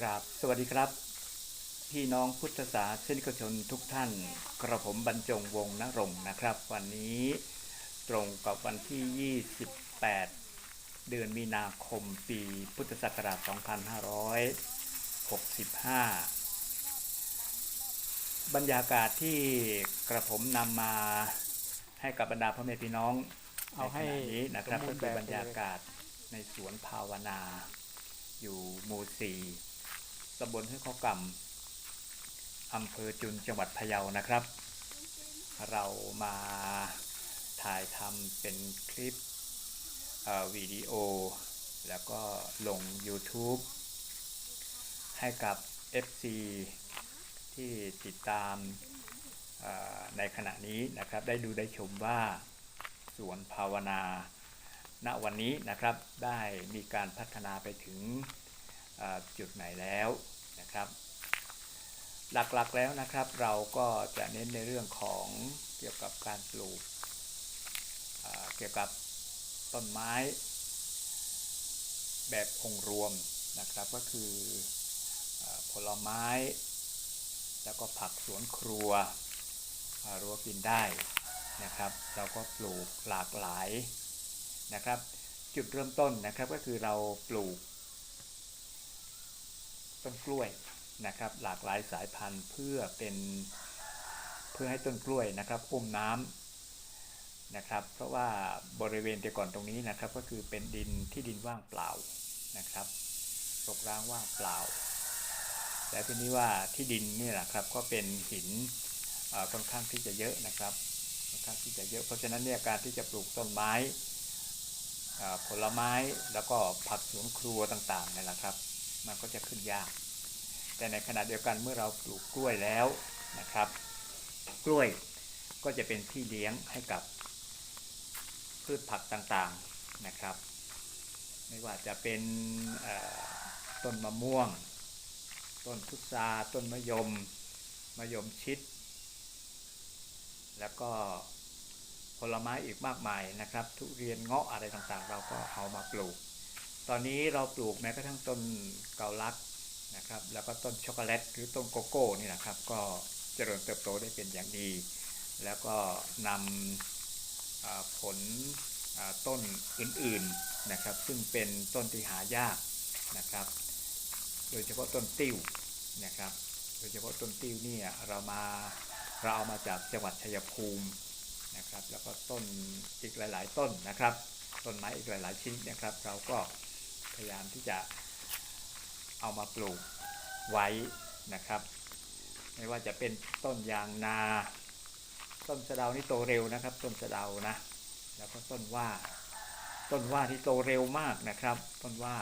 กราบสวัสดีครับ พี่น้องพุทธศาสนิกชนทุกท่าน กระผมบรรจงวงศ์นรงค์นะครับ วันนี้ตรงกับวันที่ 28 เดือนมีนาคมปีพุทธศักราช 2565 บรรยากาศที่กระผมนำมาให้กับบรรดาพ่อแม่พี่น้องเอาให้ในขณะนี้นะครับสมบูก็รณ์คือแบบบรรยากาศในสวนภาวนา อยู่หมู่สี่ ตำบลห้วยข้อกำอำเภอจุนจังหวัดพะเยานะครับ เรามาถ่ายทำเป็นคลิปวิดีโอ แล้วก็ลง YouTube ให้กับ FC ที่ติดตามในขณะนี้นะครับได้ดูได้ชมว่าสวนภาวนา ณวันนี้นะครับได้มีการพัฒนาไปถึงจุดไหนแล้ว นะครับ หลักๆแล้วนะครับเราก็จะเน้นในเรื่องของเกี่ยวกับการปลูกเกี่ยวกับต้นไม้ แบบองค์รวมนะครับก็คืออผลไม้ แล้วก็ผักสวนครัวรั้วกินได้นะครับ เราก็ปลูกหลากหลายนะครับ จุดเริ่มต้นนะครับก็คือเราปลูก ต้นกล้วยนะครับ หลากหลายสายพันธุ์เพื่อเป็นเพื่อให้ต้นกล้วยนะครับอุ้มน้ำนะครับ เพราะว่าบริเวณแต่ก่อนตรงนี้นะครับ ก็คือเป็นดินที่ดินว่างเปล่านะครับรกร้างว่างเปล่าแต่ทีนี้ว่าที่ดินนี่แหละครับก็เป็นหินค่อนข้างที่จะเยอะนะครับค่อนข้างที่จะเยอะ เพราะฉะนั้นเนี่ยการที่จะปลูกต้นไม้ผลไม้แล้วก็ผักสวนครัวต่างๆนี่แหละครับ มันก็จะขึ้นยาก แต่ในขณะเดียวกันเมื่อเราปลูกกล้วยแล้วนะครับ กล้วยก็จะเป็นที่เลี้ยงให้กับพืชผักต่างๆนะครับ ไม่ว่าจะเป็นต้นมะม่วง ต้นพุทราต้นมะยมมะยมชิด แล้วก็ผลไม้อีกมากมายนะครับ ทุเรียนเงาะอะไรต่างๆ เราก็เอามาปลูก ตอนนี้เราปลูกแม้กระทั่งต้นเกาลัดนะครับ แล้วก็ต้นช็อกโกแลตหรือต้นโกโก้นี่นะครับ ก็เจริญเติบโตได้เป็นอย่างดี แล้วก็นำผลต้นอื่นๆนะครับ ซึ่งเป็นต้นที่หายากนะครับ โดยเฉพาะต้นติ้วนะครับ โดยเฉพาะต้นติ้วเนี่ยเรามาเราเอามาจากจังหวัดชัยภูมินะครับ แล้วก็ต้นอีกหลาย ๆ ต้นนะครับ ต้นไม้อีกหลาย ๆชนิดนะครับ เราก็ พยายามที่จะเอามาปลูกไว้นะครับ ไม่ว่าจะเป็นต้นยางนา ต้นสะเดานี่โตเร็วนะครับ ต้นสะเดานะ แล้วก็ต้นว่า ต้นว่าที่โตเร็วมากนะครับ ต้นว่า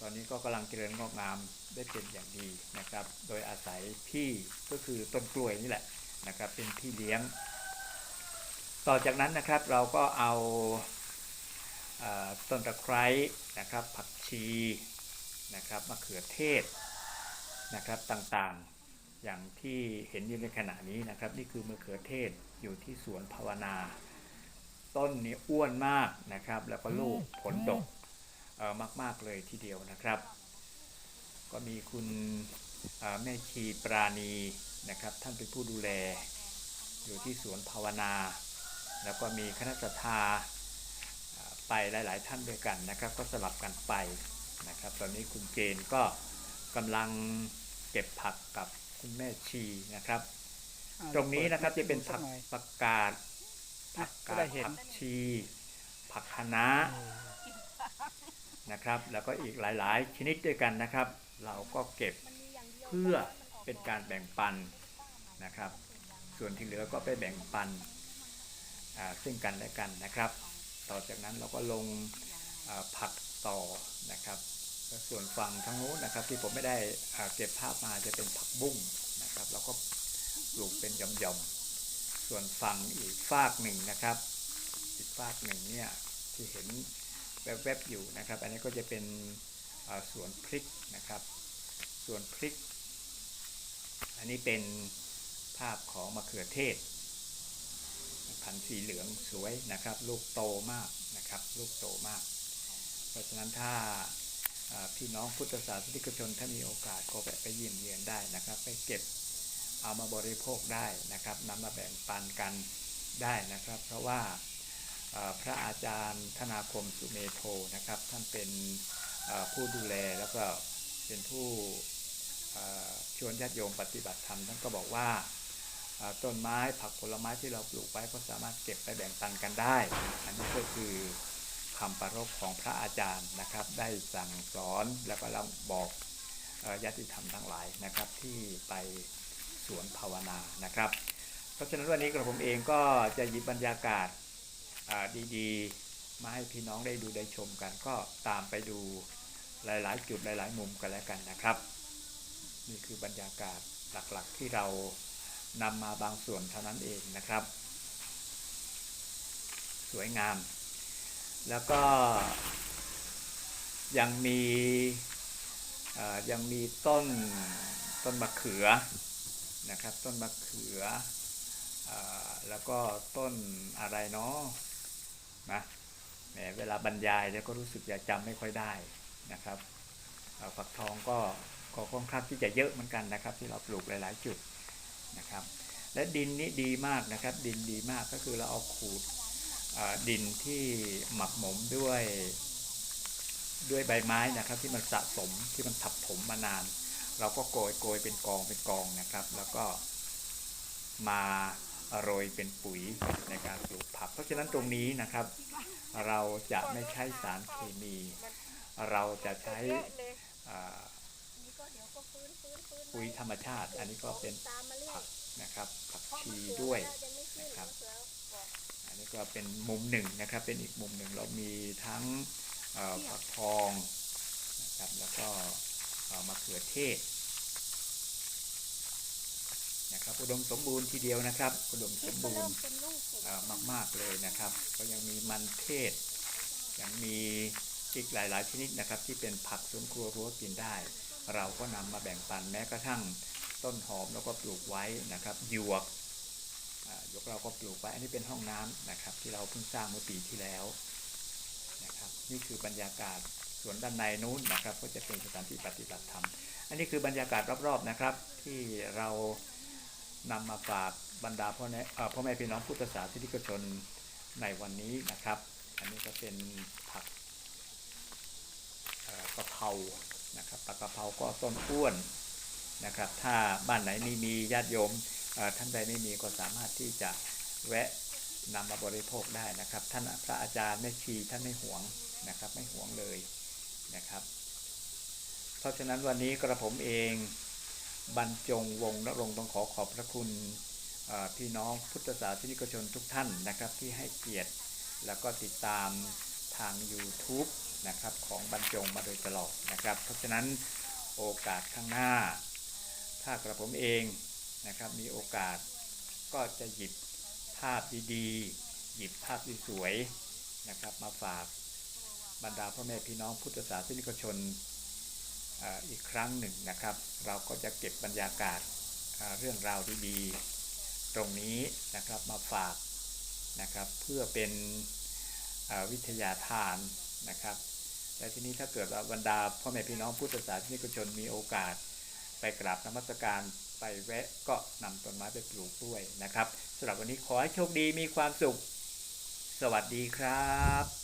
ตอนนี้ก็กำลังเจริญงอกงามได้เป็นอย่างดีนะครับ โดยอาศัยพี่ก็คือต้นกล้วยนี่แหละนะครับ เป็นพี่เลี้ยง ต่อจากนั้นนะครับเราก็เอา ต้นตะไคร้นะครับผักชีนะครับมะเขือเทศนะครับต่างๆอย่างที่เห็นอยู่ในขณะนี้นะครับ นี่คือมะเขือเทศอยู่ที่สวนภาวนา ต้นนี้อ้วนมากนะครับ แล้วก็ลูกผลดกเอ่อมาก ๆเลยทีเดียวนะครับ ก็มีคุณแม่ชีปราณีนะครับ ท่านเป็นผู้ดูแล อยู่ที่สวนภาวนา แล้วก็มีคณะสัตยา ไปหลาย ๆ ท่านด้วยกันนะครับ ก็สลับกันไปนะครับ ตอนนี้คุณเจนก็กำลังเก็บผักกับคุณแม่ชีนะครับอ่าตรงนี้นะครับจะเป็นสัผักกหน่อยผักกาดผักก็กาได้ดเห็นผักชี ผักคะน้านะครับ แล้วก็อีกหลาย ๆ ชนิดด้วยกันนะครับ เราก็เก็บเพื่อเป็นการแบ่งปันนะครับ ส่วนที่เหลือก็ไปแบ่งปันอ่าซึ่งกันและกันนะครับ ต่อจากนั้นเราก็ลงผักต่อนะครับ ส่วนฝั่งทางโน้นนะครับ ที่ผมไม่ได้เก็บภาพมาจะเป็นผักบุ้งนะครับเราก็ปลูกเป็นหย่อมๆ ส่วนฝั่งอีกฝากหนึ่งนะครับอีกฝากหนึ่งเนี่ยที่เห็นแวบๆอยู่นะครับ อันนี้ก็จะเป็นอ่าสวนพริกนะครับสวนพริก อันนี้เป็นภาพของมะเขือเทศ พันธุ์สีเหลืองสวยนะครับ ลูกโตมากนะครับ ลูกโตมาก เพราะฉะนั้นถ้าพี่น้องพุทธศาสนิกชนถ้ามีโอกาสก็แวะไปเยี่ยมเยียนได้นะครับ ไปเก็บเอามาบริโภคได้นะครับนำมาแบ่งปันกันได้นะครับ เพราะว่าพระอาจารย์ธนาคมสุเมโทนะครับ ท่านเป็นผู้ดูแลแล้วก็เป็นผู้ชวนญาติโยมปฏิบัติธรรมท่านก็บอกว่า ต้นไม้ผักผลไม้ที่เราปลูกไว้ก็สามารถเก็บไปแบ่งปันกันได้ อันนี้ก็คือคำประรบของพระอาจารย์นะครับ ได้สั่งสอนแล้วก็เราบอกญาติธรรมทั้งหลายนะครับ ที่ไปสวนภาวนานะครับ เพราะฉะนั้นวันนี้กระผมเองก็จะหยิบบรรยากาศดีๆ มาให้พี่น้องได้ดูได้ชมกัน ก็ตามไปดูหลายๆ จุดหลาย ๆ มุมกันแล้วกันนะครับ นี่คือบรรยากาศหลักๆที่เรา นำมาบางส่วนเท่านั้นเองนะครับ สวยงาม แล้วก็ยังมียังมีต้นต้นมะเขือนะครับ ต้นมะเขืออแล้วก็ต้นอะไรเนาะนะแหมเวลาบรรยายแล้วก็รู้สึกจะจำไม่ค่อยได้นะครับฝักทองก็ก็ค่อนข้างที่จะเยอะเหมือนกันนะครับ ที่เราปลูกหลาย ๆ จุด นะครับ และดินนี้ดีมากนะครับ ดินดีมากก็คือเราเอาขูดดินที่หมักหมมด้วยด้วยใบไม้นะครับ ที่มันสะสมที่มันทับถมมานาน เราก็โกยโกยเป็นกองเป็นกองนะครับ แล้วก็มาโรยเป็นปุ๋ยในการปลูกผัก เพราะฉะนั้นตรงนี้นะครับ เราจะไม่ใช้สารเคมี เราจะใช้ ปุ๋ยธรรมชาติ อันนี้ก็เป็นผักนะครับ ผักชีด้วยนะครับ อันนี้ก็เป็นมุมหนึ่งนะครับ เป็นอีกมุมหนึ่งเรามีทั้งผักทองนะครับ แล้วก็มะเขือเทศนะครับอุดมสมบูรณ์ทีเดียวนะครับ อุดมสมบูรณ์มาก ๆ เลยนะครับ ก็ยังมีมันเทศ ยังมีอีกหลาย ๆ ชนิดนะครับ ที่เป็นผักสวนครัวรั้วกินได้ เราก็นำมาแบ่งปันแม้กระทั่งต้นหอมแล้วก็ปลูกไว้นะครับหยวกหยวกเราก็ปลูกไว้อันนี้เป็นห้องน้ำนะครับ ที่เราเพิ่งสร้างเมื่อปีที่แล้วนะครับนี่คือบรรยากาศส่วนด้านในนู้นนะครับ ก็จะเป็นสถานที่ปฏิบัติธรรม อันนี้คือบรรยากาศรอบๆนะครับ ที่เรานำมาฝากบรรดาพ่อแม่พ่อแม่พี่น้องพุทธศาสนิกชนในวันนี้นะครับ อันนี้ก็เป็นผักกะเพรา นะครับผักกะเพราก็ต้นอ้วนนะครับ ถ้าบ้านไหนไม่มีญาติโยมท่านใดไม่มีก็สามารถที่จะแวะนำมาบริโภคได้นะครับ ท่านพระอาจารย์แม่ชีท่านไม่หวงนะครับ ไม่หวงเลยนะครับ เพราะฉะนั้นวันนี้กระผมเองบรรจงวงณรงต้องขอขอบพระคุณพี่น้องพุทธศาสนิกชนทุกท่านนะครับที่ให้เกียรติแล้วก็ติดตามทาง YouTube นะครับของบรรจงมาโดยตลอดนะครับ เพราะฉะนั้นโอกาสข้างหน้า ถ้ากระผมเองนะครับมีโอกาสก็จะหยิบภาพดีๆหยิบภาพสวยๆนะครับ มาฝากบรรดาพ่อแม่พี่น้องพุทธศาสนิกชนอีกครั้งหนึ่งนะครับ เราก็จะเก็บบรรยากาศเรื่องราวดีๆตรงนี้นะครับมาฝากนะครับเพื่อเป็นวิทยาทานนะครับ และทีนี้ถ้าเกิดว่าบรรดาพ่อแม่พี่น้องพุทธศาสนิกชนมีโอกาส ไปกราบนมัสการไปแวะก็นำต้นไม้ไปปลูกด้วยนะครับสำหรับวันนี้ขอให้โชคดีมีความสุข สวัสดีครับ